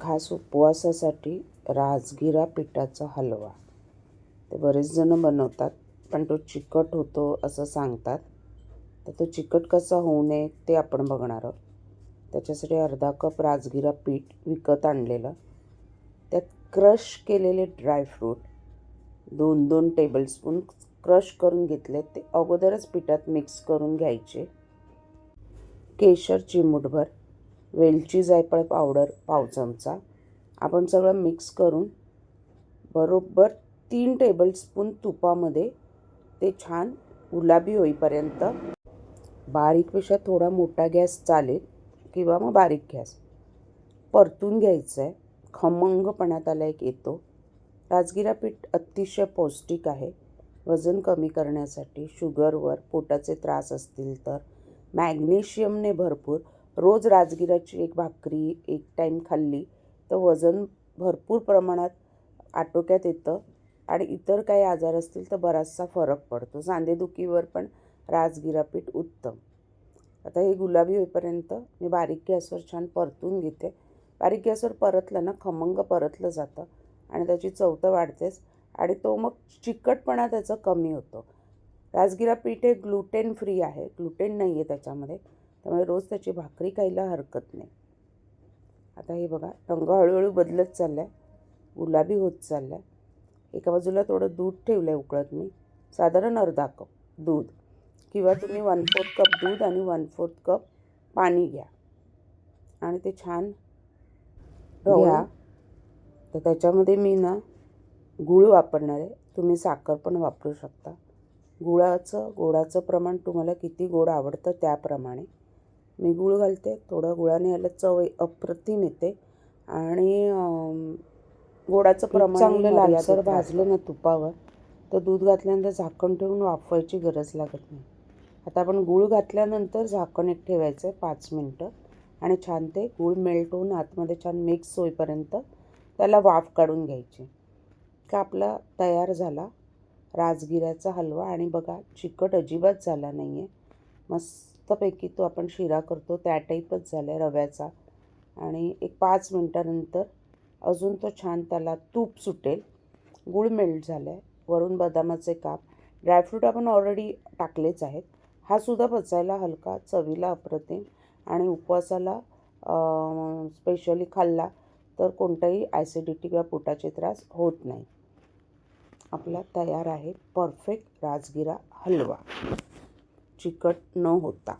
खास उपवासासाठी राजगिरा पिठाचा हलवा. ते बरेच जण बनवतात पण तो चिकट होतो असं सांगतात. तर तो चिकट कसा होऊ नये ते आपण बघणार आहोत. त्याच्यासाठी अर्धा कप राजगिरा पीठ विकत आणलेलं. त्यात क्रश केलेले ड्रायफ्रूट दोन दोन टेबलस्पून क्रश करून घेतले. ते अगोदरच पिठात मिक्स करून घ्यायचे. केशर चिमूटभर वेलची जायफळ पावडर पाव चमचा. आपण सगळं मिक्स करून बरोबर तीन टेबलस्पून तुपामध्ये ते छान गुलाबी होईपर्यंत बारीकपेक्षा थोडा मोठा गॅस चालेल किंवा मग बारीक गॅस. परतून घ्यायचं आहे खमंगपणा त्याला एक येतो. राजगिरा पीठ अतिशय पौष्टिक आहे. वजन कमी करण्यासाठी शुगरवर पोटाचे त्रास असतील तर मॅग्नेशियमने भरपूर रोज राजगिराची एक भाकरी एक टाईम खाल्ली तर वजन भरपूर प्रमाणात आटोक्यात येतं. आणि इतर काही आजार असतील तर बराचसा फरक पडतो. सांधेदुखीवर पण राजगिरा पीठ उत्तम. आता हे गुलाबी होईपर्यंत मी बारीक गॅसवर छान परतून घेते. बारीक गॅसवर परतलं ना खमंग परतलं जातं आणि त्याची चव तर वाढतेच आणि तो मग चिकटपणा त्याचा कमी होतो. राजगिरा पीठ हे ग्लुटेन फ्री आहे. ग्लुटेन नाही आहे त्याच्यामध्ये. त्यामुळे रोज त्याची भाकरी खायला हरकत नाही. आता हे बघा रंग हळूहळू बदलत चालला आहे गुलाबी होत चालला आहे एका बाजूला थोडं दूध ठेवलं आहे उकळत मी. साधारण अर्धा कप दूध. किंवा तुम्ही वन फोर्थ कप दूध आणि वन फोर्थ कप पाणी घ्या. आणि ते छान घ्या. तर त्याच्यामध्ये मी ना गूळ वापरणार आहे. तुम्ही साखर पण वापरू शकता. गुळाचं गोडाचं प्रमाण तुम्हाला किती गोड आवडतं त्याप्रमाणे. मी गूळ घालते थोडं गुळाने याला चव अप्रतिम येते. आणि गोडाचं प्रमाण चांगलं लालसर भाजलं ना तुपावर तर दूध घातल्यानंतर झाकण ठेवून वाफवायची गरज लागत नाही. आता आपण गूळ घातल्यानंतर झाकण एक ठेवायचं आहे पाच मिनटं. आणि छान ते गूळ मेल्ट होऊन आतमध्ये छान मिक्स होईपर्यंत त्याला वाफ काढून घ्यायची. का आपला तयार झाला. राजगिऱ्याचा हलवा आणि बघा चिकट अजिबात झाला नाही आहे मस्तपैकी तो आपण शिरा करतो त्या टाईपच झाला आहे रव्याचा. आणि एक पाच मिनटानंतर अजून तो छान त्याला तूप सुटेल. गुळ मेल्ट झाला आहे वरून बदामाचे काप. ड्रायफ्रूट आपण ऑलरेडी टाकलेच आहेत. हा सुद्धा पचायला हलका चवीला अप्रतिम आणि उपवासाला स्पेशली खाल्ला तर कोणताही ॲसिडिटी किंवा पोटाचे त्रास होत नाही. आपला तयार आहे परफेक्ट राजगिरा हलवा. चिकट न होता.